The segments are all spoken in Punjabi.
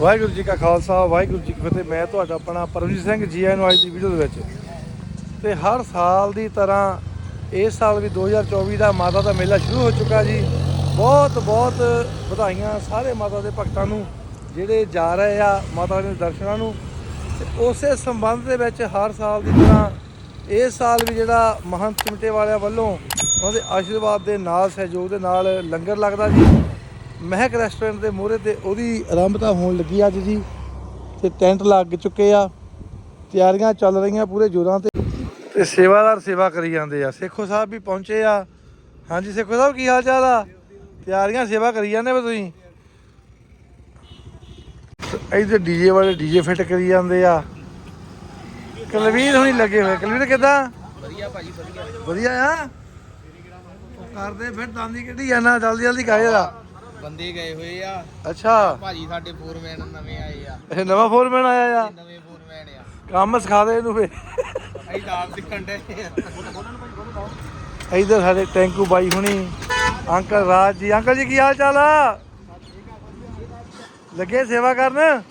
ਵਾਹਿਗੁਰੂ ਜੀ ਕਾ ਖਾਲਸਾ, ਵਾਹਿਗੁਰੂ ਜੀ ਕੀ ਫਤਿਹ। ਮੈਂ ਤੁਹਾਡਾ ਆਪਣਾ ਪਰਮਜੀਤ ਸਿੰਘ ਜੀ ਆਇਆਂ ਨੂੰ ਅੱਜ ਦੀ ਵੀਡੀਓ ਦੇ ਵਿੱਚ। ਤੇ ਹਰ ਸਾਲ ਦੀ ਤਰ੍ਹਾਂ ਇਸ ਸਾਲ ਵੀ 2024 ਦਾ ਮਾਤਾ ਦਾ ਮੇਲਾ ਸ਼ੁਰੂ ਹੋ ਚੁੱਕਾ ਜੀ। ਬਹੁਤ ਬਹੁਤ ਵਧਾਈਆਂ ਸਾਰੇ ਮਾਤਾ ਦੇ ਭਗਤਾਂ ਨੂੰ, ਜਿਹੜੇ ਜਾ ਰਹੇ ਆ ਮਾਤਾ ਦੇ ਦਰਸ਼ਨਾਂ ਨੂੰ। ਤੇ ਉਸੇ ਸੰਬੰਧ ਦੇ ਵਿੱਚ ਹਰ ਸਾਲ ਦੀ ਤਰ੍ਹਾਂ ਇਸ ਸਾਲ ਵੀ ਜਿਹੜਾ ਮਹੰਤ ਚਮਟੇ ਵਾਲਿਆਂ ਵੱਲੋਂ ਉਹਨਾਂ ਦੇ ਆਸ਼ੀਰਵਾਦ ਦੇ ਨਾਲ, ਸਹਿਯੋਗ ਦੇ ਨਾਲ ਲੰਗਰ ਲੱਗਦਾ ਜੀ। ਮਹਿਕ ਰੈਸਟੋਰੈਂਟ ਦੇ ਮੂਹਰੇ ਤੇ ਉਹਦੀ ਆਰੰਭਤਾ ਹੋਣ ਲੱਗੀ ਅੱਜ ਜੀ ਤੇ ਟੈਂਟ ਲੱਗ ਚੁੱਕੇ ਆ ਤਿਆਰੀਆਂ ਚੱਲ ਰਹੀਆਂ ਪੂਰੇ ਜੋਰਾਂ ਤੇ। ਤੇ ਸੇਵਾਦਾਰ ਸੇਵਾ ਕਰੀ ਜਾਂਦੇ ਆ। ਸੇਖੋ ਸਾਹਿਬ ਵੀ ਪਹੁੰਚੇ ਆ। ਹਾਂਜੀ ਸੇਖੋ ਸਾਹਿਬ ਕੀ ਹਾਲ ਚਾਲ ਆ? ਤਿਆਰੀਆਂ ਸੇਵਾ ਕਰੀ ਜਾਂਦੇ ਵੇ ਤੁਸੀਂ? ਇਧਰ ਡੀਜੇ ਵਾਲੇ ਡੀਜੇ ਫਿੱਟ ਕਰੀ ਜਾਂਦੇ ਆ। ਕਲਵੀਰ ਹੁਣੀ ਲੱਗੇ ਹੋਏ। ਕਲਵੀਰ ਕਿਦਾਂ? ਵਧੀਆ ਭਾਜੀ ਵਧੀਆ। ਵਧੀਆ ਆ? ਕਰਦੇ ਫਿਰ ਦੰਦੀ ਕਿਹੜੀ ਆ? ਨਾ ਜਲਦੀ ਜਲਦੀ ਕਾਹੇ ਦਾ ਬੰਦੇ ਗਏ ਹੋਏ ਆ। ਅੱਛਾ। ਭਾਜੀ ਸਾਡੇ ਫੋਰਮੈਨ ਨਵੇਂ ਆਏ ਆ। ਇਹ ਨਵਾਂ ਫੋਰਮੈਨ ਆਇਆ ਆ? ਨਵੇਂ ਫੋਰਮੈਨ ਆ। ਕੰਮ ਸਿਖਾ ਦੇ ਇਹਨੂੰ ਫੇ ਅਸੀਂ ਦਾਲ ਸਿੱਖਣ ਦੇ ਇਧਰ ਸਾਡੇ ਟੈਂਕੂ ਬਾਈ ਹੁਣੀ ਅੰਕਲ ਰਾਜ ਜੀ। ਅੰਕਲ ਜੀ ਕੀ ਹਾਲ ਚਾਲ ਆ? ਲੱਗੇ ਸੇਵਾ ਕਰਨ?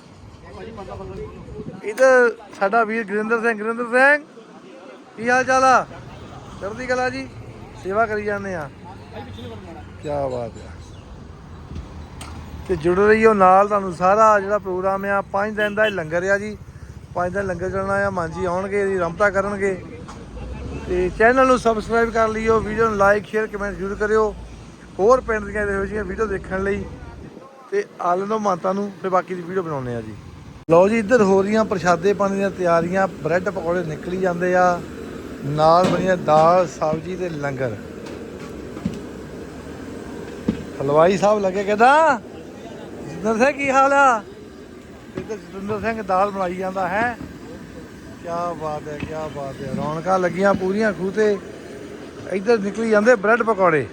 ਇਧਰ ਸਾਡਾ ਵੀਰ ਗੁਰਿੰਦਰ ਸਿੰਘ ਗੁਰਿੰਦਰ ਸਿੰਘ ਕੀ ਹਾਲ ਚਾਲ ਆ? ਚੜ੍ਹਦੀ ਕਲਾ ਜੀ। ਸੇਵਾ ਕਰੀ ਜਾਂਦੇ ਆ। ਕੀ ਬਾਤ ਆ। ਤੇ ਜੁੜ ਰਹੀਓ ਨਾਲ ਤੁਹਾਨੂੰ ਸਾਰਾ ਜਿਹੜਾ ਪ੍ਰੋਗਰਾਮ ਆ 5 ਦਿਨ ਦਾ ਇਹ ਲੰਗਰ ਆ ਜੀ। 5 ਦਿਨ ਲੰਗਰ ਚੱਲਣਾ ਆ ਮਾਂਜੀ ਆਉਣਗੇ, ਇਹਦੀ ਰਮਤਾ ਕਰਨਗੇ। ਤੇ ਚੈਨਲ ਨੂੰ ਸਬਸਕ੍ਰਾਈਬ ਕਰ ਲਿਓ ਵੀਡੀਓ ਨੂੰ ਲਾਈਕ ਸ਼ੇਅਰ ਕਮੈਂਟ ਜ਼ਰੂਰ ਕਰਿਓ। ਹੋਰ ਪਿੰਡ ਦੀਆਂ ਇਹੋ ਜਿਹੀਆਂ ਵੀਡੀਓ ਦੇਖਣ ਲਈ। ਤੇ ਆਲਨ ਦੋ ਮਾਤਾ ਨੂੰ, ਫਿਰ ਬਾਕੀ ਦੀ ਵੀਡੀਓ ਬਣਾਉਣੇ ਆ ਜੀ। ਲਓ ਜੀ, ਇੱਧਰ ਹੋ ਰਹੀਆਂ ਪ੍ਰਸ਼ਾਦੇ ਪਾਣੀ ਦੀਆਂ ਤਿਆਰੀਆਂ। ਬ੍ਰੈਡ ਪਕੌੜੇ ਨਿਕਲੀ ਜਾਂਦੇ ਆ। ਨਾਲ ਬਣੀਆਂ ਦਾਲ, ਸਬਜ਼ੀ ਤੇ ਲੰਗਰ। ਹਲਵਾਈ ਸਾਹਿਬ ਲੱਗੇ ਕਹਿੰਦਾ ਜਿੰਦਰ ਸਿੰਘ, ਕੀ ਹਾਲ ਆ? ਇੱਧਰ ਜਤਿੰਦਰ ਸਿੰਘ ਦਾਲ ਬਣਾਈ ਜਾਂਦਾ ਹੈ। ਕੀ ਬਾਤ ਹੈ ਕੀ ਬਾਤ ਹੈ। ਰੌਣਕਾਂ ਲੱਗੀਆਂ ਪੂਰੀਆਂ ਖੂਹ ਤੇ। ਇੱਧਰ ਨਿਕਲੀ ਜਾਂਦੇ ਬ੍ਰੈਡ ਪਕੌੜੇ।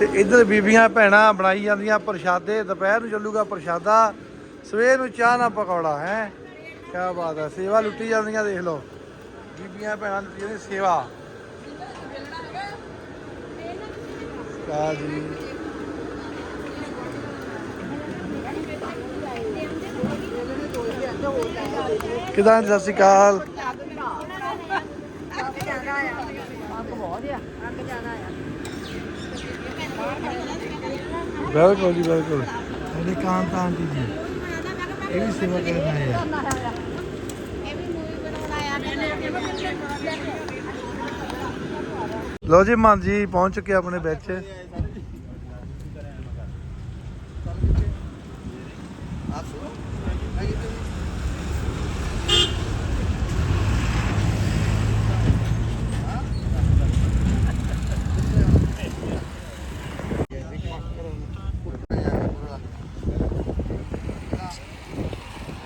ਤੇ ਇੱਧਰ ਬੀਬੀਆਂ ਭੈਣਾਂ ਬਣਾਈ ਜਾਂਦੀਆਂ ਪ੍ਰਸ਼ਾਦੇ। ਦੁਪਹਿਰ ਨੂੰ ਚੱਲੂਗਾ ਪ੍ਰਸ਼ਾਦਾ। ਸਵੇਰ ਨੂੰ ਚਾਹ ਨਾਲ ਪਕੌੜਾ, ਹੈ? ਕੀ ਬਾਤ ਹੈ, ਸੇਵਾ ਲੁੱਟੀ ਜਾਂਦੀਆਂ, ਦੇਖ ਲਓ। ਬੀਬੀਆਂ ਭੈਣਾਂ ਦੀ ਸੇਵਾ। ਕਾ ਜੀ। ਕਿਦਾਂ ਸਤਿ ਸ਼੍ਰੀ ਅਕਾਲ? ਬਿਲਕੁਲ ਜੀ ਬਿਲਕੁਲ। ਸਾਡੇ ਕਾਂਤ ਆਂਟੀ ਜੀ। ਇਹ ਵੀ ਸੇਵਾ ਕਰਨ ਆਏ ਆ। ਲੋ ਜੀ, ਮਾਨ ਜੀ ਪਹੁੰਚ ਚੁੱਕੇ ਆਪਣੇ ਵਿੱਚ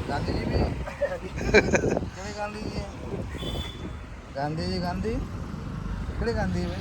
ਗਾਂਧੀ ਜੀ ਵੀ। ਕਿਹੜੇ ਗਾਂਧੀ ਜੀ? ਗਾਂਧੀ ਜੀ, ਗਾਂਧੀ? ਕਿਹੜੇ ਗਾਂਧੀ ਵੇ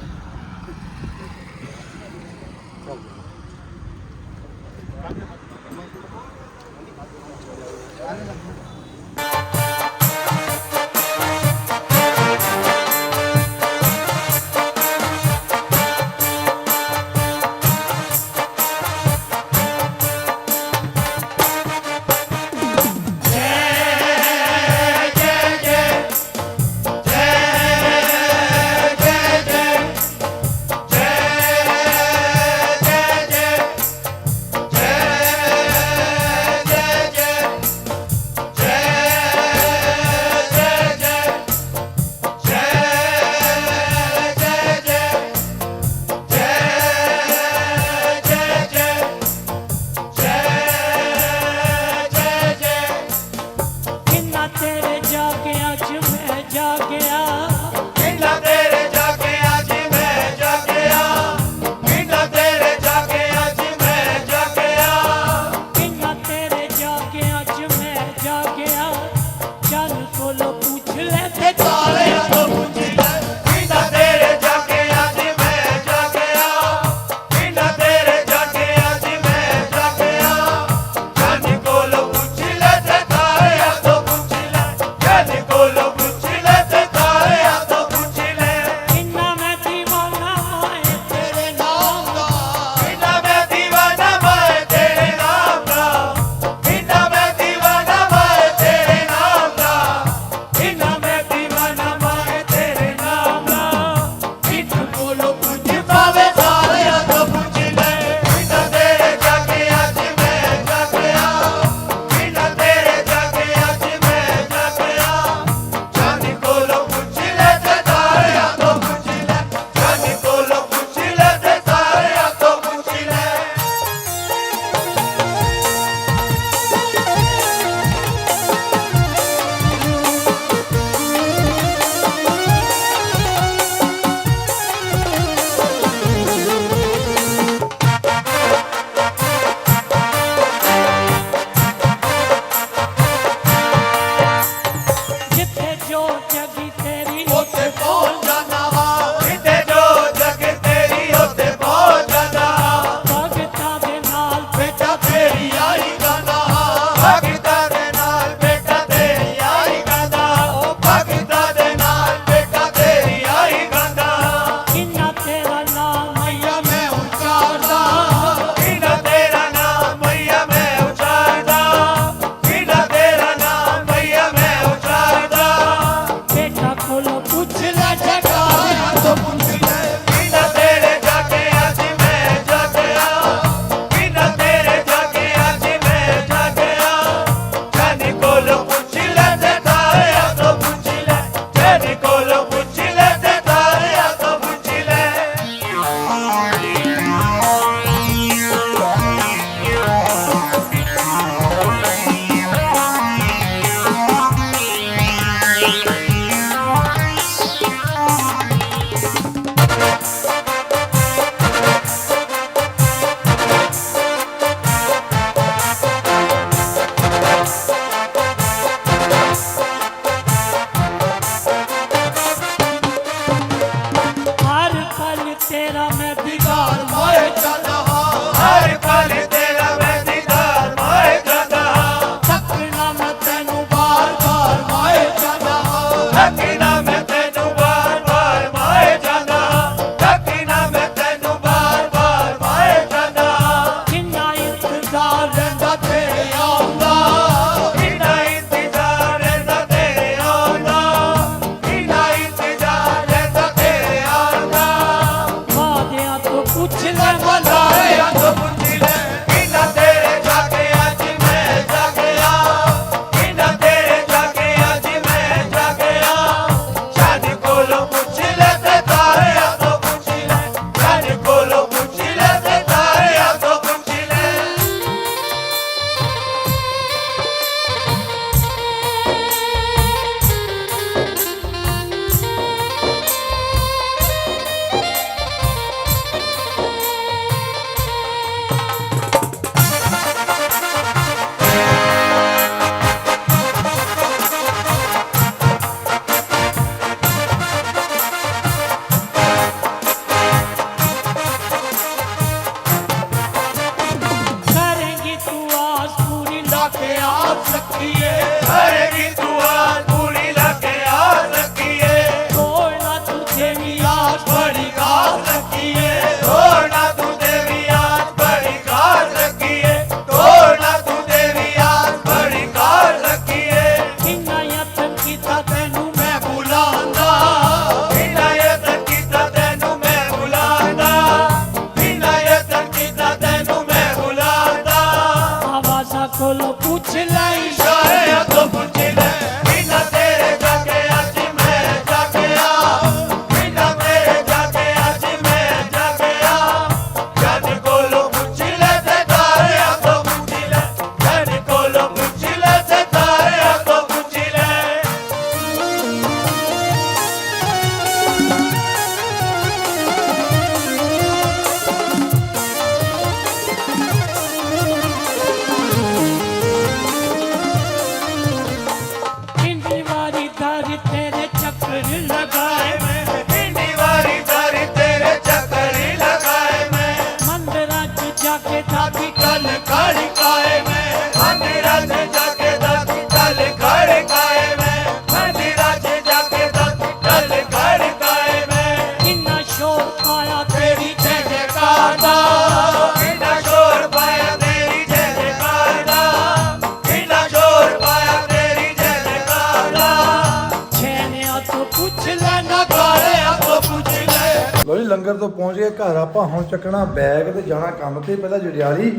ਲੰਗਰ ਤੋਂ ਪਹੁੰਚ ਗਏ, ਘਰ ਆਪਾਂ ਹੁਣ ਚੱਕਣਾ ਬੈਗ ਤੇ ਜਾਣਾ ਕੰਮ ਤੇ, ਪਹਿਲਾਂ ਜੜਿਆਲੀ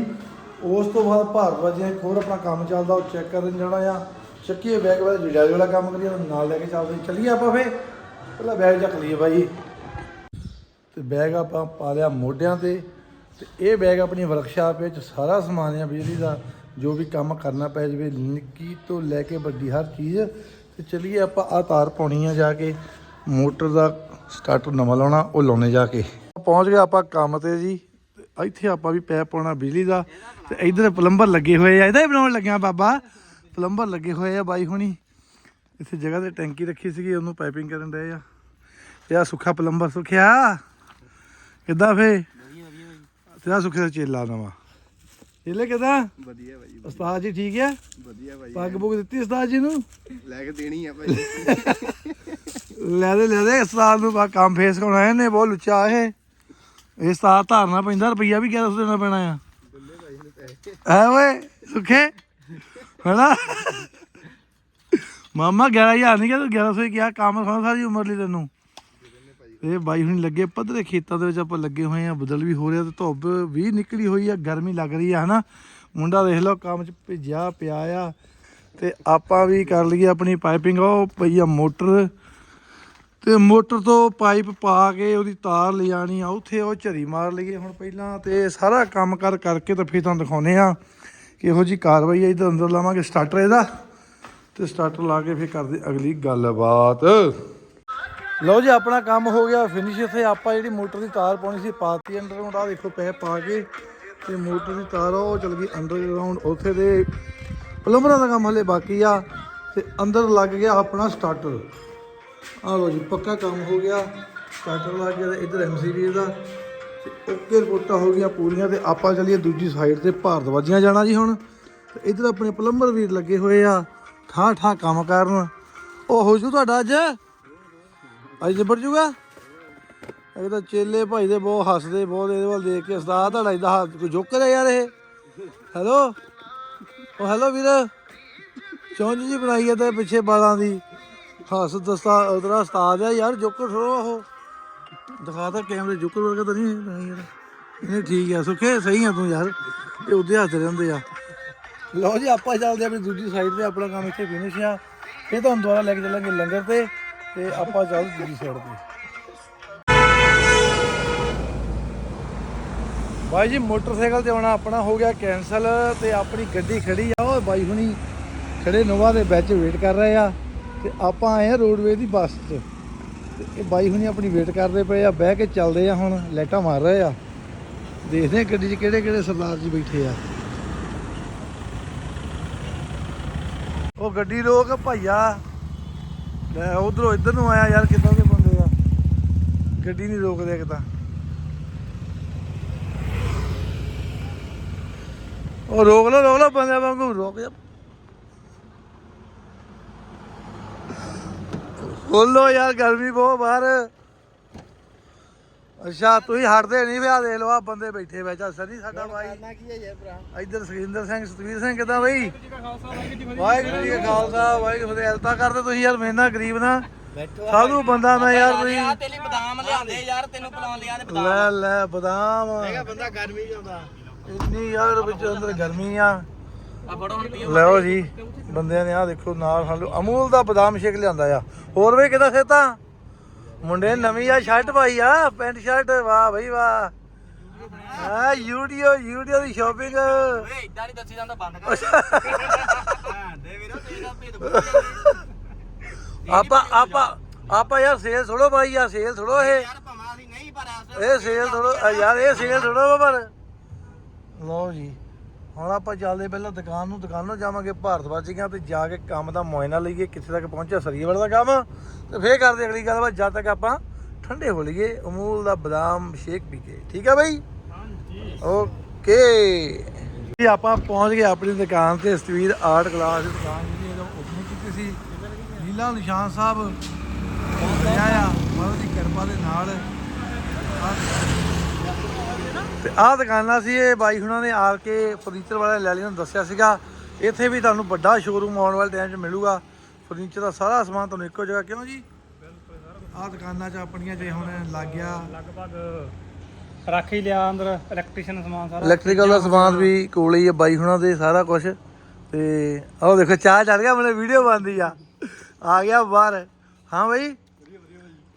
ਉਸ ਤੋਂ ਬਾਅਦ ਭਾਰਤਵਾਜੀਆਂ ਇੱਕ ਹੋਰ ਆਪਣਾ ਕੰਮ ਚੱਲਦਾ, ਉਹ ਚੈੱਕ ਕਰਨ ਜਾਣਾ ਆ। ਚੱਕੀਏ ਬੈਗ ਵਾਲਾ ਜੜਿਆਲੀ ਵਾਲਾ ਕੰਮ ਕਰੀਏ ਨਾਲ ਲੈ ਕੇ ਚੱਲਦੇ, ਚੱਲੀਏ ਆਪਾਂ ਫੇ ਪਹਿਲਾਂ ਬੈਗ ਚੱਕ ਲਈਏ ਬਾਈ। ਤੇ ਬੈਗ ਆਪਾਂ ਪਾ ਲਿਆ ਮੋਢਿਆਂ ਤੇ ਤੇ ਇਹ ਬੈਗ ਆਪਣੀ ਵਰਕਸ਼ਾਪ ਵਿੱਚ ਸਾਰਾ ਸਮਾਨ ਆ ਬਿਜਲੀ ਦਾ, ਜੋ ਵੀ ਕੰਮ ਕਰਨਾ ਪੈ ਜਾਵੇ, ਨਿੱਕੀ ਤੋਂ ਲੈ ਕੇ ਵੱਡੀ ਹਰ ਚੀਜ਼। ਤੇ ਚਲਿਏ ਆਪਾਂ ਆ ਤਾਰ ਪਾਉਣੀ ਆ ਜਾ ਕੇ, ਮੋਟਰ ਦਾ ਸਟਾਰਟਰ ਨਵਾਂ ਲਾਉਣਾ ਉਹ ਲਾਉਣੇ ਜਾ ਕੇ। ਪਹੁੰਚ ਗਏ ਆਪਾਂ ਕੰਮ ਤੇ ਜੀ। ਤੇ ਇੱਥੇ ਆਪਾਂ ਵੀ ਪੈਪ ਪਾਉਣਾ ਬਿਜਲੀ ਦਾ। ਤੇ ਇਧਰ ਪਲੰਬਰ ਲੱਗੇ ਹੋਏ ਆ। ਇਹਦਾ ਹੀ ਬਣਾਉਣ ਲੱਗਿਆ ਬਾਬਾ। ਪਲੰਬਰ ਲੱਗੇ ਹੋਏ ਆ ਬਾਈ ਹੁਣੀ। ਇੱਥੇ ਜਗ੍ਹਾ ਤੇ ਟੈਂਕੀ ਰੱਖੀ ਸੀਗੀ ਉਹਨੂੰ ਪਾਈਪਿੰਗ ਕਰਨ ਡਏ ਆ। ਤੇ ਆ ਸੁੱਖਾ ਪਲੰਬਰ ਸੁਖਿਆ। ਕਿੱਦਾਂ ਫੇ? ਤੇਰਾ ਸੁੱਖੇ ਦਾ ਚੇਲਾ ਨਵਾਂ। ਚੇਲੇ ਕਿਦਾਂ? ਵਧੀਆ ਭਾਈ ਉਸਤਾਦ ਜੀ ਠੀਕ ਹੈ ਵਧੀਆ ਭਾਈ ਪੱਗ ਪੁੱਗ ਦਿੱਤੀ ਉਸਤਾਦ ਜੀ ਨੂੰ? ਲੈ ਕੇ ਦੇਣੀ ਆ ਭਾਈ। ਲੈ ਦੇ ਲੈ ਦੇ ਉਸਤਾਦ ਨੂੰ ਬਾ ਕੰਮ ਫੇਸ ਕਰਾਉਣਾ ਇਹਨੇ ਬਹੁਤ ਲੁੱਚਾ ਇਹ। ਇਹ ਉਸਤਾਦ ਧਾਰਨਾ ਪੈਂਦਾ, ਰੁਪਈਆ ਵੀ 1100 ਦੇਣਾ ਪੈਣਾ ਆ। ਐ ਓਏ, ਸੁਖੇ। ਹਣਾ ਮਾਮਾ 11000 ਨਹੀਂ ਕਿਹਾ ਤੂੰ 1100 ਹੀ ਕਿਹਾ, ਕੰਮ ਖਾਣਾ ਸਾਰੀ ਉਮਰ ਲਈ ਤੈਨੂੰ। ਇਹ ਬਾਈ ਹੁਣੀ ਲੱਗੇ, ਪੱਧਰੇ ਖੇਤਾਂ ਦੇ ਵਿੱਚ ਆਪਾਂ ਲੱਗੇ ਹੋਏ ਆ, ਬਦਲ ਵੀ ਹੋ ਰਿਹਾ ਤੇ ਧੁੱਪ ਵੀ ਨਿਕਲੀ ਹੋਈ ਆ, ਗਰਮੀ ਲੱਗ ਰਹੀ ਆ, ਹਨਾ? ਮੁੰਡਾ ਦੇਖ ਲਓ, ਕੰਮ 'ਚ ਭਿੱਜਿਆ, ਪਿਆ ਆ। ਤੇ ਆਪਾਂ ਵੀ ਕਰ ਲਈਏ ਆਪਣੀ ਪਾਈਪਿੰਗ, ਉਹ ਪਈ ਆ ਮੋਟਰ ਤੇ ਮੋਟਰ ਤੋਂ ਪਾਈਪ ਪਾ ਕੇ ਉਹਦੀ ਤਾਰ ਲਿਜਾਣੀ ਆ, ਉੱਥੇ ਉਹ ਝਰੀ ਮਾਰ ਲਈਏ ਹੁਣ ਪਹਿਲਾਂ ਤੇ ਸਾਰਾ ਕੰਮ ਕਰ ਕਰਕੇ ਤਾਂ ਫਿਰ ਤੁਹਾਨੂੰ ਦਿਖਾਉਨੇ ਆ ਕਿ ਇਹੋ ਜੀ ਕਾਰਵਾਈ ਹੈ ਇਧਰ ਅੰਦਰ ਲਾਵਾਂਗੇ ਸਟਾਰਟਰ ਇਹਦਾ ਤੇ ਸਟਾਰਟਰ ਲਾ ਕੇ ਫਿਰ ਕਰਦੇ ਅਗਲੀ ਗੱਲਬਾਤ। ਲਓ ਜੀ, ਆਪਣਾ ਕੰਮ ਹੋ ਗਿਆ ਫਿਨਿਸ਼ ਇੱਥੇ। ਆਪਾਂ ਜਿਹੜੀ ਮੋਟਰ ਦੀ ਤਾਰ ਪਾਉਣੀ ਸੀ, ਪਾਤੀ ਅੰਡਰਗਰਾਉਂਡ ਆ ਦੇਖੋ ਪੈਪ ਪਾ ਕੇ ਤੇ ਮੋਟਰ ਦੀ ਤਾਰ ਉਹ ਚਲ ਗਈ ਅੰਡਰਗਰਾਉਂਡ ਉੱਥੇ ਦੇ ਪਲੰਬਰਾਂ ਦਾ ਕੰਮ ਹਲੇ ਬਾਕੀ ਆ ਤੇ ਅੰਦਰ ਲੱਗ ਗਿਆ ਆਪਣਾ ਸਟਾਰਟਰ ਆ ਲੋ ਜੀ, ਪੱਕਾ ਕੰਮ ਹੋ ਗਿਆ। ਸਟਾਰਟਰ ਲੱਗ ਗਿਆ ਇੱਧਰ ਐਮਸੀਬੀ ਦਾ। ਓਕੇ ਰਿਪੋਰਟਾਂ ਹੋ ਗਈਆਂ ਪੂਰੀਆਂ ਤੇ ਆਪਾਂ ਚੱਲੀਏ ਦੂਜੀ ਸਾਈਡ ਤੇ ਭਾਰਤਵਾਜੀਆਂ ਜਾਣਾ ਜੀ ਹੁਣ। ਤੇ ਇੱਧਰ ਆਪਣੇ ਪਲੰਬਰ ਵੀਰ ਲੱਗੇ ਹੋਏ ਆ ਠਾਹ ਠਾਹ ਕੰਮ ਕਰਨ। ਉਹ ਹੋ ਜੂ ਤੁਹਾਡਾ ਅੱਜ? ਅੱਜ ਨਿਬੜ ਜੂਗਾ? ਇਹ ਤਾਂ ਚੇਲੇ ਭਾਈ ਦੇ ਬਹੁਤ ਹੱਸਦੇ, ਬਹੁਤ ਇਹਦੇ ਵੱਲ ਦੇਖ ਕੇ ਉਸਤਾਦ ਤੁਹਾਡਾ ਇਦਾਂ ਕੋਈ ਜੋਕਰ ਹੈ ਯਾਰ ਇਹ? ਹੈਲੋ ਉਹ ਹੈਲੋ ਵੀਰ। ਚੌਂਜ ਜੀ ਬਣਾਈ ਹੈ ਤੇ ਪਿੱਛੇ ਬਾਲਾਂ ਦੀ। ਹੱਸ ਦਸਤਾ ਉਧਰਾ ਉਸਤਾਦ ਆ ਯਾਰ, ਜੋਕਰ ਥੋੜਾ ਉਹ। ਦਿਖਾ ਤਾਂ ਕੈਮਰੇ, ਜੋਕਰ ਵਰਗਾ ਤਾਂ ਨਹੀਂ ਹੈ ਯਾਰ। ਇਹ ਠੀਕ ਆ, ਸੁਖੇ, ਸਹੀ ਆ ਤੂੰ ਯਾਰ। ਇਹ ਉਹਦੇ ਹੱਥ ਰਹਿੰਦੇ ਆ। ਲਓ ਜੀ, ਆਪਾਂ ਚੱਲਦੇ ਆਪਣੀ ਦੂਜੀ ਸਾਈਡ ਤੇ, ਆਪਣਾ ਕੰਮ ਇੱਥੇ ਫਿਨਿਸ਼ ਆ। ਇਹ ਤੁਹਾਨੂੰ ਦੁਬਾਰਾ ਲੈ ਕੇ ਚੱਲਾਂਗੇ ਲੰਗਰ ਤੇ ਤੇ ਆਪਾਂ ਚੱਲ ਦੂਜੀ ਸਾਈਡ ਤੇ। ਬਾਈ ਜੀ, ਮੋਟਰਸਾਈਕਲ ਤੇ ਆਉਣਾ ਆਪਣਾ ਹੋ ਗਿਆ ਕੈਨਸਲ ਤੇ ਆਪਣੀ ਗੱਡੀ ਖੜੀ ਆ। ਉਹ ਬਾਈ ਹੁਣੀ ਖੜੇ ਨੋਵਾ ਦੇ ਵਿੱਚ ਵੇਟ ਕਰ ਰਹੇ ਆ। ਤੇ ਆਪਾਂ ਆਏ ਆ ਰੋਡਵੇ ਦੀ ਬੱਸ 'ਚ। ਤੇ ਇਹ ਬਾਈ ਹੁਣੀ ਆਪਣੀ ਵੇਟ ਕਰਦੇ ਪਏ ਆ, ਬਹਿ ਕੇ ਚੱਲਦੇ ਆ ਹੁਣ, ਲਾਈਟਾਂ ਮਾਰ ਰਹੇ ਆ। ਦੇਖਦੇ ਆ ਗੱਡੀ 'ਚ ਕਿਹੜੇ ਕਿਹੜੇ ਸਰਦਾਰ ਜੀ ਬੈਠੇ ਆ। ਉਹ ਗੱਡੀ ਰੋਕ ਭਈਆ। ਲੈ, ਉਧਰੋਂ ਇੱਧਰ ਨੂੰ ਆਇਆ ਯਾਰ, ਕਿੱਦਾਂ ਦੇ ਬੰਦੇ ਆ। ਗੱਡੀ ਨਹੀਂ ਰੋਕਦੇ ਇੱਕ ਉਹ ਰੋਕ ਲੋ ਰੋਕ ਲੋ ਬੰਦੇ ਵਾਂਗੂ ਰੋਕ ਜਾ। ਬੋਲੋ ਯਾਰ ਗਰਮੀ ਬਹੁਤ ਬਾਹਰ। ਅੱਛਾ ਤੁਸੀਂ ਹਟਦੇ ਨਹੀਂ ਵਿਆਹ ਦੇਖ ਲਓ ਆ ਬੰਦੇ ਬੈਠੇ ਵਿੱਚ ਸਨੀ ਸਾਡਾ ਬਾਈ। ਕਰਨਾ ਕੀ ਹੈ ਯਾਰ ਭਰਾ? ਇੱਧਰ ਸੁਖਿੰਦਰ ਸਿੰਘ ਸਤਵੀਰ ਸਿੰਘ ਕਿਦਾਂ ਬਈ? ਵਾਹਿਗੁਰੂ ਜੀ ਕਾ ਖਾਲਸਾ ਵਾਹਿਗੁਰੂ ਜੀ ਅਲਤਾ ਕਰਦੇ ਤੁਸੀਂ ਯਾਰ ਮੇਰੇ ਨਾਲ ਗਰੀਬ ਨਾ। ਸਾਧੂ ਬੰਦਾ ਮੈਂ ਯਾਰ ਤੁਸੀਂ। ਤੇਲੀ ਬਦਾਮ ਲਿਆਂਦੇ ਯਾਰ ਤੈਨੂੰ ਪਿਲਾਉਣ ਲਿਆ ਤੇ ਲੈ ਲੈ ਬਦਾਮ। ਬੰਦਾ ਗਰਮੀ ਜਾਂਦਾ ਇੰਨੀ ਯਾਰ ਵਿੱਚ ਅੰਦਰ ਗਰਮੀ ਆ। ਲਓ ਜੀ ਬੰਦਿਆਂ ਨੇ ਆ ਦੇਖੋ ਨਾਲ ਸਾਨੂੰ ਅਮੂਲ ਦਾ ਬਦਾਮ ਸ਼ੇਕ ਲਿਆਂਦਾ ਆ। ਹੋਰ ਵੀ ਕਿਦਾਂ ਸੇਤਾ ਮੁੰਡੇ ਨੇ ਨਵੀਂ ਆ ਸ਼ਰਟ ਪਾਈ ਆ ਪੈਂਟ ਸ਼ਰਟ ਵਾਹ ਬਈ ਵਾਹ। ਆ ਯੂਡੀਓ ਯੂਡੀਓ ਦੀ ਸ਼ਾਪਿੰਗ ਓਏ ਇਦਾਂ ਨਹੀਂ ਦੱਸੀ ਜਾਂਦਾ ਬੰਦ ਕਰ। ਦੇ ਵੀਰੋ ਤੇਰਾ ਭੇਦ ਆਪਾਂ ਆਪਾਂ ਆਪਾਂ ਯਾਰ ਸੇਲ ਥੋੜੋ ਪਾਈ ਆ ਸੇਲ ਥੋੜੋ ਇਹ। ਯਾਰ ਭਮਾ ਅਸੀਂ ਨਹੀਂ ਪਰ ਇਹ ਸੇਲ ਥੋੜੋ ਯਾਰ ਇਹ ਸੇਲ ਥੋੜੋ ਪਰ। ਲਓ ਜੀ। ਹੁਣ ਆਪਾਂ ਚੱਲਦੇ ਪਹਿਲਾਂ ਦੁਕਾਨ ਨੂੰ, ਦੁਕਾਨੋਂ ਜਾਵਾਂਗੇ ਭਾਰਤਵਾਜੀਆਂ ਤੇ ਜਾ ਕੇ ਕੰਮ ਦਾ ਮੁਆਇਨਾ ਲਈਏ, ਕਿੱਥੇ ਤੱਕ ਪਹੁੰਚਿਆ ਸਰੀਏ ਦਾ ਕੰਮ। ਤੇ ਫੇਰ ਕਰਦੇ ਅਗਲੀ ਗੱਲਬਾਤ, ਜਦ ਤੱਕ ਆਪਾਂ ਠੰਡੇ ਹੋ ਲਈਏ, ਅਮੂਲ ਦਾ ਬਦਾਮ ਸ਼ੇਕ ਪੀ ਕੇ ਠੀਕ ਆ ਬਾਈ? ਓਕੇ। ਜੀ, ਆਪਾਂ ਪਹੁੰਚ ਗਏ ਆਪਣੀ ਦੁਕਾਨ ਤੇ, ਸਤਵੀਰ ਆਰਟ ਕਲਾਸ ਦੀ ਦੁਕਾਨ ਜਿਹੜੀ ਇਹਨੂੰ ਓਪਨ ਕੀਤੀ ਸੀ। ਨੀਲਾ ਨਿਸ਼ਾਨ ਸਾਹਿਬ ਬਣਿਆ ਆ। ਉਹਨਾਂ ਦੀ ਕਿਰਪਾ ਦੇ ਨਾਲ। ਤੇ ਆਹ ਦੁਕਾਨਾਂ ਸੀ ਇਹ ਬਾਈ ਹੁਣਾਂ ਨੇ ਆ ਕੇ ਫਰਨੀਚਰ ਵਾਲੇ ਲੈ ਲਈ ਨੂੰ ਦੱਸਿਆ ਸੀਗਾ। ਇੱਥੇ ਵੀ ਤੁਹਾਨੂੰ ਵੱਡਾ ਸ਼ੋਰੂਮ ਆਉਣ ਵਾਲੇ ਟਾਈਮ 'ਚ ਮਿਲੂਗਾ। ਫਰਨੀਚਰ ਦਾ ਸਾਰਾ ਸਮਾਨ ਤੁਹਾਨੂੰ ਇੱਕੋ ਜਗ੍ਹਾ ਕਿਉਂ ਜੀ? ਆਹ ਦੁਕਾਨਾਂ 'ਚ ਆਪਣੀਆਂ ਜੇ ਹੁਣ ਲੱਗ ਗਿਆ। ਲਗਭਗ ਰੱਖ ਹੀ ਲਿਆ ਅੰਦਰ ਇਲੈਕਟ੍ਰੀਸ਼ੀਅਨ ਸਮਾਨ ਸਾਰਾ। ਇਲੈਕਟ੍ਰੀਕਲ ਦਾ ਸਮਾਨ ਵੀ ਕੋਲੇ ਹੀ ਆ ਬਾਈ ਹੁਣਾਂ ਦੇ ਸਾਰਾ ਕੁਝ ਤੇ ਆਹ ਦੇਖੋ ਚਾਹ ਚੜ ਗਿਆ ਮੈਨੂੰ ਵੀਡੀਓ ਬਣਦੀ ਆ। ਆ ਗਿਆ ਬਾਹਰ। ਹਾਂ ਬਾਈ?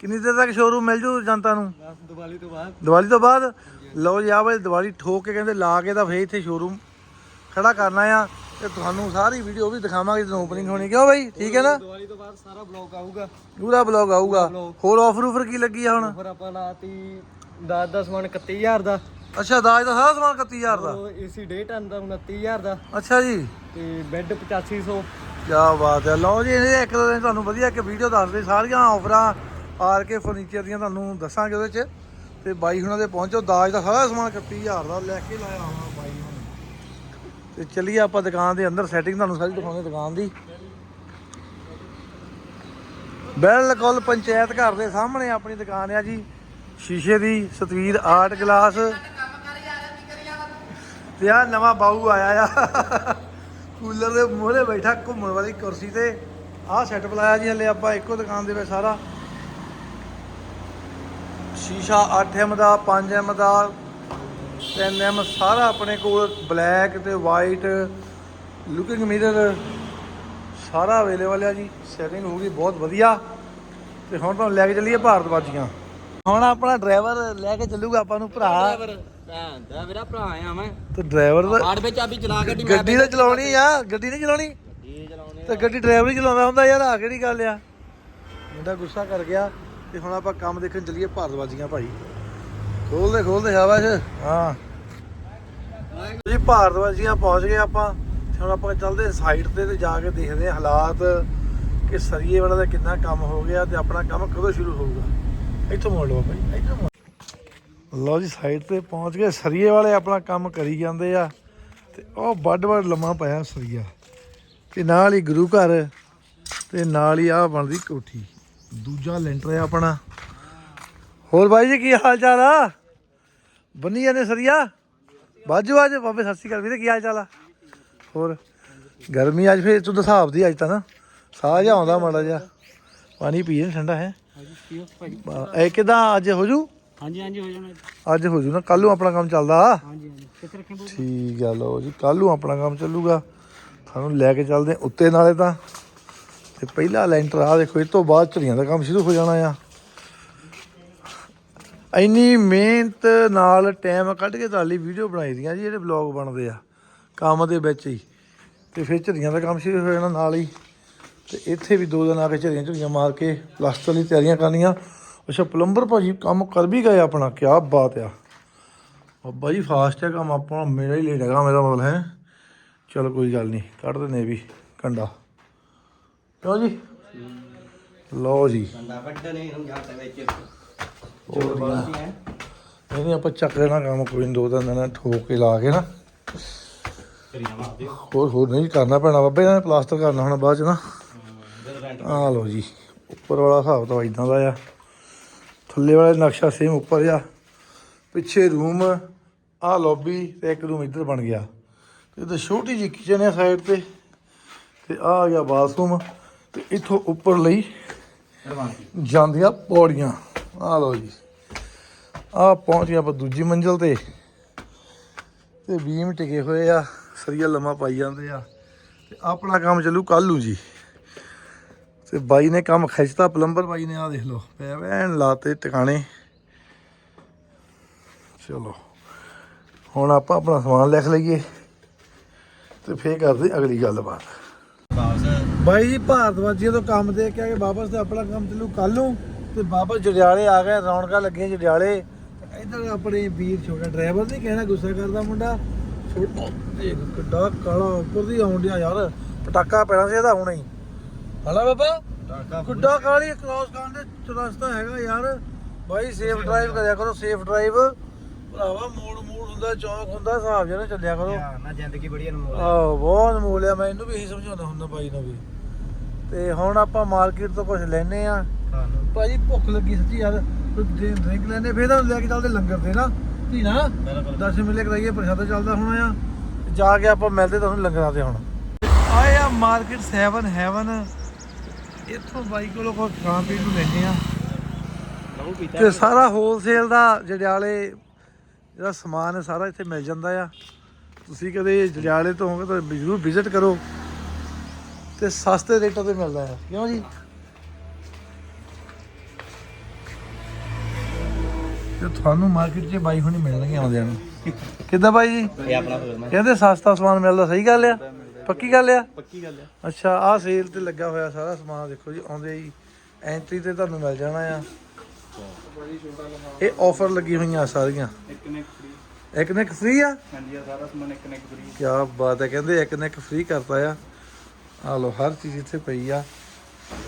ਕਿੰਨੀ ਦੇਰ ਤੱਕ ਸ਼ੋਰੂਮ ਮਿਲ ਜੂ ਜਨਤਾ ਨੂੰ? ਦੀਵਾਲੀ ਤੋਂ ਬਾਅਦ। ਦੀਵਾਲੀ ਤੋਂ ਬਾਅਦ? ਲਓ ਜੀ ਆ ਬਾਈ ਦੀਵਾਲੀ ਠੋਕ ਕੇ ਕਹਿੰਦੇ ਲਾ ਕੇ ਤਾਂ ਫੇਰ ਇੱਥੇ ਸ਼ੋਰੂਮ ਖੜਾ ਕਰਨਾ ਆ ਤੇ ਤੁਹਾਨੂੰ ਸਾਰੀ ਵੀਡੀਓ ਵੀ ਦਿਖਾਵਾਂਗੇ ਜਦੋਂ ਓਪਨਿੰਗ ਹੋਣੀ। ਕਿਉਂ ਬਾਈ? ਠੀਕ ਹੈ ਨਾ? ਦੀਵਾਲੀ ਤੋਂ ਬਾਅਦ ਸਾਰਾ ਬਲੌਗ ਆਊਗਾ। ਪੂਰਾ ਬਲੌਗ ਆਊਗਾ। ਹੋਰ ਆਫਰ ਉਫਰ ਕੀ ਲੱਗੀ ਆ ਹੁਣ? ਫਿਰ ਆਪਾਂ ਲਾਤੀ 10 10 ਮਣ 31000 ਦਾ। ਅੱਛਾ ਦਾਜ ਦਾ ਸਾਰਾ ਸਮਾਨ 31000 ਦਾ? ਉਹ ਏਸੀ ਡੇ ਟਨ ਦਾ 29000 ਦਾ। ਅੱਛਾ ਜੀ। ਤੇ ਬੈੱਡ 8500 ਕੀ ਬਾਤ ਹੈ। ਲਓ ਜੀ ਇਹ ਇੱਕ ਦੋ ਦਿਨ ਤੁਹਾਨੂੰ ਵਧੀਆ ਇੱਕ ਵੀਡੀਓ ਦੱਸਦੇ ਸਾਰੀਆਂ ਆਫਰਾਂ ਆਰ ਕੇ ਫਰਨੀਚਰ ਦੀਆਂ ਤੁਹਾਨੂੰ ਦੱਸਾਂਗੇ ਉਹਦੇ ਚ। ਤੇ ਬਾਈ ਹੁਣਾਂ ਦੇ ਪਹੁੰਚੋ, ਦਾਜ ਦਾ ਸਾਰਾ ਸਮਾਨ 31000 ਦਾ ਲੈ ਕੇ ਲਾਇਆ ਹੋਣਾ ਬਾਈ ਹੁਣ ਤੇ ਚੱਲੀਏ ਆਪਾਂ ਦੁਕਾਨ ਦੇ ਅੰਦਰ ਸੈਟਿੰਗ ਤੁਹਾਨੂੰ ਸਾਰੀ ਦਿਖਾਉਂਦੇ ਦੁਕਾਨ ਦੀ। ਬਿਲਕੁਲ ਪੰਚਾਇਤ ਘਰ ਦੇ ਸਾਹਮਣੇ ਆਪਣੀ ਦੁਕਾਨ ਆ ਜੀ। ਸ਼ੀਸ਼ੇ ਦੀ ਸਤਵੀਰ ਆਰਟ ਗਲਾਸ ਤੇ ਆ ਨਵਾਂ ਬਾਊ ਆਇਆ ਆ। ਕੂਲਰ ਦੇ ਮੂਹਰੇ ਬੈਠਾ ਘੁੰਮਣ ਵਾਲੀ ਕੁਰਸੀ ਤੇ। ਆਹ ਸੈਟਅਪ ਲਾਇਆ ਜੀ ਹਲੇ ਆਪਾਂ, ਇੱਕੋ ਦੁਕਾਨ ਦੇ ਵਿੱਚ ਸਾਰਾ। ਸ਼ੀਸ਼ਾ 8M ਦਾ 5M ਦਾ 3M ਸਾਰਾ ਆਪਣੇ ਕੋਲ ਬਲੈਕ ਤੇ ਵਾਈਟ ਲੁਕਿੰਗ ਮਿਰਰ ਸਾਰਾ ਅਵੇਲੇਬਲ ਆ ਜੀ ਸੈਟਿੰਗ ਹੋ ਗਈ ਬਹੁਤ ਵਧੀਆ। ਤੇ ਹੁਣ ਤੁਹਾਨੂੰ ਲੈ ਕੇ ਚੱਲੀਏ ਭਾਰਤਵਾਜੀਆਂ ਹੁਣ ਆਪਣਾ ਡਰਾਈਵਰ ਲੈ ਕੇ ਚੱਲੂਗਾ ਆਪਾਂ ਨੂੰ ਭਰਾ। ਭੈਣ ਦਾ ਮੇਰਾ ਭਰਾ ਆ ਮੈਂ। ਤੇ ਡਰਾਈਵਰ ਦਾ ਆੜ ਵਿੱਚ ਚਾਬੀ ਚਲਾ ਗੱਡੀ ਗੱਡੀ ਤਾਂ ਚਲਾਉਣੀ ਆ ਗੱਡੀ ਨਹੀਂ ਚਲਾਉਣੀ। ਇਹ ਚਲਾਉਣੇ ਤੇ ਗੱਡੀ ਡਰਾਈਵਰ ਹੀ ਚਲਾਉਂਦਾ ਹੁੰਦਾ ਯਾਰ ਆ ਕਿਹੜੀ ਗੱਲ ਆ। ਮੁੰਡਾ ਗੁੱਸਾ ਕਰ ਗਿਆ। ਤੇ ਹੁਣ ਆਪਾਂ ਕੰਮ ਦੇਖਣ ਚੱਲੀਏ ਭਾਰਤਵਾਜੀਆਂ ਭਾਈ। ਖੋਲਦੇ ਖੋਲਦੇ ਸ਼ਾਬਾਸ਼। ਹਾਂ। ਜੀ ਭਾਰਤਵਾਜੀਆਂ ਪਹੁੰਚ ਗਏ ਆਪਾਂ। ਹੁਣ ਆਪਾਂ ਚੱਲਦੇ ਸਾਈਡ ਤੇ ਤੇ ਜਾ ਕੇ ਦੇਖਦੇ ਹਾਂ ਹਾਲਾਤ ਕਿ ਸਰੀਏ ਵਾਲਾ ਦਾ ਕਿੰਨਾ ਕੰਮ ਹੋ ਗਿਆ ਤੇ ਆਪਣਾ ਕੰਮ ਕਦੋਂ ਸ਼ੁਰੂ ਹੋਊਗਾ। ਇੱਥੋਂ ਮੋੜ ਲਓ ਭਾਈ ਇੱਥੋਂ ਮੋੜ ਲਓ। ਜੀ ਸਾਈਡ ਤੇ ਪਹੁੰਚ ਗਏ। ਸਰੀਏ ਵਾਲੇ ਆਪਣਾ ਕੰਮ ਕਰੀ ਜਾਂਦੇ ਆ। ਤੇ ਉਹ ਵੱਡ ਵੱਡ ਲੰਮਾ ਪਿਆ ਸਰੀਆ। ਤੇ ਨਾਲ ਹੀ ਗੁਰੂ ਘਰ ਤੇ ਨਾਲ ਹੀ ਆ ਬਣਦੀ ਕੋਠੀ। ਦੂਜਾ ਲੈਂਟਰ ਹੈ ਆਪਣਾ। ਹੋਰ ਬਾਈ ਜੀ ਕੀ ਹਾਲ ਚਾਲ ਆ? ਬੰਨੀ ਜਾਂਦੇ ਸਰੀਆ? ਬਾਜੂ ਅੱਜ ਬਾਬੇ ਸਤਿ ਸ਼੍ਰੀ ਅਕਾਲ ਵੀਰੇ ਕੀ ਹਾਲ ਚਾਲ ਆ? ਹੋਰ ਗਰਮੀ ਅੱਜ ਫੇਰ ਤੂੰ ਹਿਸਾਬ ਦੀ ਅੱਜ ਤਾਂ ਨਾ। ਸਾਹ ਜਿਹਾ ਆਉਂਦਾ ਮਾੜਾ ਜਿਹਾ। ਪਾਣੀ ਪੀਏ ਠੰਡਾ ਹੈ। ਇਹ ਕਿਦਾਂ ਅੱਜ ਹੋ ਜੂ? ਹਾਂਜੀ ਹਾਂਜੀ ਹੋ ਜਾਣਾ ਅੱਜ ਹੋ ਜੂ ਨਾ ਕੱਲ ਨੂੰ ਆਪਣਾ ਕੰਮ ਚੱਲਦਾ। ਹਾਂਜੀ ਹਾਂਜੀ। ਠੀਕ ਆ ਲਓ ਜੀ ਕੱਲ ਨੂੰ ਆਪਣਾ ਕੰਮ ਚੱਲੂਗਾ। ਤੁਹਾਨੂੰ ਲੈ ਕੇ ਚੱਲਦੇ ਉੱਤੇ ਨਾਲੇ ਤਾਂ। ਤੇ ਪਹਿਲਾ ਲੈਂਟਰ ਆ ਦੇਖੋ, ਇਹ ਤੋਂ ਬਾਅਦ ਝੜੀਆਂ ਦਾ ਕੰਮ ਸ਼ੁਰੂ ਹੋ ਜਾਣਾ ਆ। ਇੰਨੀ ਮਿਹਨਤ ਨਾਲ ਟਾਈਮ ਕੱਢ ਕੇ ਤੁਹਾਡੇ ਲਈ ਵੀਡੀਓ ਬਣਾਈ ਦੀਆਂ ਜੀ, ਜਿਹੜੇ ਵਲੌਗ ਬਣਦੇ ਆ, ਕੰਮ ਦੇ ਵਿੱਚ ਹੀ। ਤੇ ਫਿਰ ਝੜੀਆਂ ਦਾ ਕੰਮ ਸ਼ੁਰੂ ਹੋ ਜਾਣਾ ਨਾਲ ਹੀ। ਤੇ ਇੱਥੇ ਵੀ ਦੋ ਦਿਨ ਆ ਕੇ ਝੜੀਆਂ ਝੜੀਆਂ ਮਾਰ ਕੇ ਪਲਾਸਟਰ ਲਈ ਤਿਆਰੀਆਂ ਕਰਨੀਆਂ। ਅੱਛਾ ਪਲੰਬਰ ਭਾਜੀ ਕੰਮ ਕਰ ਵੀ ਗਏ ਆਪਣਾ ਕੀ ਬਾਤ ਆ। ਬਾਬਾ ਜੀ ਫਾਸਟ ਹੈ ਕੰਮ ਆਪਣਾ ਮੇਰਾ ਹੀ ਲੇਟ ਹੈਗਾ, ਮੇਰਾ ਮਤਲਬ ਹੈ। ਚਲ ਕੋਈ ਗੱਲ ਨਹੀਂ, ਕੱਢ ਦਿੰਦੇ ਵੀ, ਕੰਡਾ। ਕਿਉਂ ਜੀ। ਲਓ ਜੀ। ਕੰਡਾ ਵੱਢਣੇ ਨੂੰ ਜੱਟ ਵਿੱਚ। ਹੋਰ ਬਾਤ ਨਹੀਂ ਨਹੀਂ ਆਪਾਂ ਚੱਕ ਲੈਣਾ ਕੰਮ ਕੋਈ ਨਹੀਂ ਦੋ ਤਿੰਨ ਦਿਨ ਠੋਕ ਕੇ ਲਾ ਕੇ ਨਾ। ਹੋਰ ਹੋਰ ਨਹੀਂ ਕਰਨਾ ਪੈਣਾ ਬਾਬੇ ਇਹਨਾਂ ਨੇ ਪਲਾਸਟਰ ਕਰਨਾ ਹੁਣ ਬਾਅਦ ਚ ਨਾ। ਆ ਲਓ ਜੀ ਉੱਪਰ ਵਾਲਾ ਹਿਸਾਬ ਤਾਂ ਇਦਾਂ ਦਾ ਆ। ਥੱਲੇ ਵਾਲਾ ਨਕਸ਼ਾ ਸੇਮ ਉੱਪਰ ਆ। ਪਿੱਛੇ ਰੂਮ ਆ ਲੌਬੀ ਤੇ ਇੱਕ ਰੂਮ ਇੱਧਰ ਬਣ ਗਿਆ। ਤੇ ਛੋਟੀ ਜਿਹੀ ਕਿਚਨ ਹੈ ਸਾਈਡ ਤੇ। ਤੇ ਆ ਗਿਆ ਬਾਥਰੂਮ ਤੇ ਇੱਥੋਂ ਉੱਪਰ ਲਈ ਜਾਂਦੀਆਂ ਪੌੜੀਆਂ। ਆ ਲਓ ਜੀ। ਆ ਪਹੁੰਚ ਗਿਆ ਆਪਾਂ ਦੂਜੀ ਮੰਜ਼ਲ ਤੇ। ਤੇ ਬੀਮ ਟਿਕੇ ਹੋਏ ਆ, ਸਰੀਆ ਲੰਮਾ ਪਾਈ ਜਾਂਦੇ ਆ। ਤੇ ਆਪਣਾ ਕੰਮ ਚੱਲੂ ਕੱਲ ਨੂੰ ਜੀ। ਤੇ ਬਾਈ ਨੇ ਕੰਮ ਖਿੱਚਤਾ, ਪਲੰਬਰ ਬਾਈ ਨੇ ਆ ਦੇਖ ਲਓ। ਪੈ ਲਾਤੇ ਟਿਕਾਣੇ। ਚਲੋ। ਹੁਣ ਆਪਾਂ ਆਪਣਾ ਸਮਾਨ ਲਿਖ ਲਈਏ। ਤੇ ਫੇਰ ਕਰਦੇ ਅਗਲੀ ਗੱਲਬਾਤ। ਬਾਈ ਜੀ ਭਾਰਤਵਾਜੀਆਂ ਤੋਂ ਕੰਮ ਦੇ ਕੇ ਆ ਕੇ ਵਾਪਸ ਤੇ ਆਪਣਾ ਕੰਮ ਚੱਲੂ ਕੱਲ ਨੂੰ ਤੇ ਵਾਪਸ ਜੜਿਆਲੇ ਆ ਗਏ ਰੌਣਕਾਂ ਲੱਗੀਆਂ ਜੜਿਆਲੇ। ਇੱਧਰ ਆਪਣੇ ਵੀਰ ਛੋਟਾ ਡਰਾਈਵਰ ਨਹੀਂ ਕਹਿਣਾ ਗੁੱਸਾ ਕਰਦਾ ਮੁੰਡਾ। ਛੋਟਾ ਦੇਖ ਕਿੱਡਾ ਕਾਲਾ ਉੱਪਰ ਦੀ ਆਉਣ ਡਿਆ ਯਾਰ ਪਟਾਕਾ ਪੈਣਾ ਸੀ ਇਹਦਾ ਹੁਣੇ ਹੀ। ਹਲਾ ਬਾਬਾ ਕਿੱਡਾ ਕਾਲੀ ਕ੍ਰਾਸ ਕਰਨ ਦੇ ਰਸਤਾ ਹੈਗਾ ਯਾਰ। ਬਾਈ ਸੇਫ ਡਰਾਈਵ ਕਰਿਆ ਕਰੋ ਸੇਫ ਡਰਾਈਵ ਭਰਾਵਾ ਮੋੜ ਮੋੜ ਹੁੰਦਾ ਚੌਂਕ ਹੁੰਦਾ ਹਿਸਾਬ ਜਨਾ ਚੱਲਿਆ ਕਰੋ। ਨਾ ਜ਼ਿੰਦਗੀ ਬੜੀ ਅਨਮੋਲ ਆਹ ਬਹੁਤ ਅਨਮੋਲ ਆ ਮੈਂ ਇਹਨੂੰ ਵੀ ਇਹੀ ਸਮਝਾਉਂਦਾ ਹੁੰਦਾ ਬਾਈ ਨੂੰ ਵੀ। ਤੇ ਹੁਣ ਆਪਾਂ ਮਾਰਕੀਟ ਤੋਂ ਕੁਝ ਲੈਨੇ ਆ ਭਾਜੀ ਭੁੱਖ ਲੱਗੀ ਸੱਚੀ ਯਾਰ ਡਰਿੰਕ ਲੈਨੇ ਫੇਰ ਤਾਂ ਲੈ ਕੇ ਚੱਲਦੇ ਲੰਗਰ ਤੇ ਨਾ। ਧੀ ਨਾ ਦਸ ਮਿਲੇ ਕਰਾਈਏ ਪ੍ਰਸ਼ਾਦਾ ਚੱਲਦਾ ਹੋਣਾ ਆ। ਜਾ ਕੇ ਆਪਾਂ ਮਿਲਦੇ ਤੁਹਾਨੂੰ ਲੰਗਰਾਂ ਤੇ ਹੁਣ। ਆਏ ਆ ਮਾਰਕੀਟ 7 ਹੈਵਨ। ਇੱਥੋਂ ਬਾਈ ਕੋਲੋਂ ਕੋਈ ਖਾਣ ਪੀਣ ਨੂੰ ਲੈਨੇ ਆ ਉਹ ਪੀਤਾ ਤੇ ਸਾਰਾ ਹੋਲਸੇਲ ਦਾ ਜੜਿਆਲੇ ਜਿਹੜਾ ਸਮਾਨ ਸਾਰਾ ਇੱਥੇ ਮਿਲ ਜਾਂਦਾ ਆ। ਤੁਸੀਂ ਕਦੇ ਜੜਿਆਲੇ ਤੋਂ ਹੋਗੇ ਤਾਂ ਜ਼ਰੂਰ ਵਿਜ਼ਿਟ ਕਰੋ। ਤੇ ਸਸਤੇ ਰੇਟਾਂ ਤੇ ਮਿਲਦਾ ਹੈ ਕਿਉਂ ਜੀ? ਤੇ ਤੁਹਾਨੂੰ ਮਾਰਕੀਟ 'ਚ ਬਾਈ ਹੁਣੀ ਮਿਲਣਗੇ ਆਉਂਦਿਆਂ ਨੂੰ। ਕਿੱਦਾਂ ਬਾਈ ਜੀ? ਇਹ ਆਪਣਾ ਫਰਮਾ ਕਹਿੰਦੇ ਸਸਤਾ ਸਮਾਨ ਮਿਲਦਾ ਸਹੀ ਗੱਲ ਆ? ਪੱਕੀ ਗੱਲ ਆ? ਪੱਕੀ ਗੱਲ ਆ। ਅੱਛਾ ਆਹ ਸੇਲ ਤੇ ਲੱਗਾ ਹੋਇਆ ਸਾਰਾ ਸਮਾਨ ਦੇਖੋ ਜੀ ਆਉਂਦੇ ਹੀ ਐਂਟਰੀ ਤੇ ਤੁਹਾਨੂੰ ਮਿਲ ਜਾਣਾ ਆ। ਇਹ ਆਫਰ ਲੱਗੀ ਹੋਈਆਂ ਸਾਰੀਆਂ। ਇੱਕ ਨੇ ਫ੍ਰੀ ਇੱਕ ਫ੍ਰੀ ਆ? ਹਾਂਜੀ ਆ ਸਾਰਾ ਸਮਾਨ ਇੱਕ ਨੇ ਫ੍ਰੀ ਕੀ ਬਾਤ ਹੈ ਕਹਿੰਦੇ ਫ੍ਰੀ ਕਰਤਾ ਆ। ਆ ਲੋ ਹਰ ਚੀਜ਼ ਇੱਥੇ ਪਈ ਆ।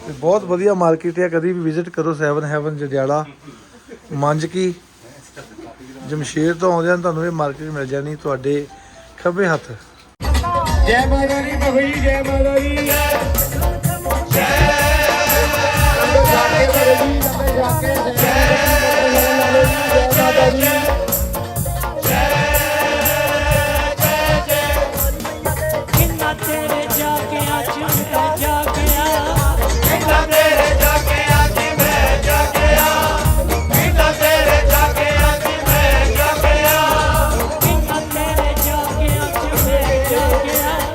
ਤੇ ਬਹੁਤ ਵਧੀਆ ਮਾਰਕੀਟ ਆ ਕਦੀ ਵੀ ਵਿਜ਼ਿਟ ਕਰੋ 7 ਹੈਵਨ ਜੜਿਆਲਾ ਮੰਜਕੀ। ਜਮਸ਼ੇਰ ਤੋਂ ਆਉਂਦੇ ਹਨ ਤੁਹਾਨੂੰ ਇਹ ਮਾਰਕੀਟ ਮਿਲ ਜਾਣੀ ਤੁਹਾਡੇ ਖੱਬੇ ਹੱਥ। ਜੈ ਮਾਤਾ ਦੀ ਬਹੀ ਜੈ ਮਾਤਾ ਦੀ। Daddy.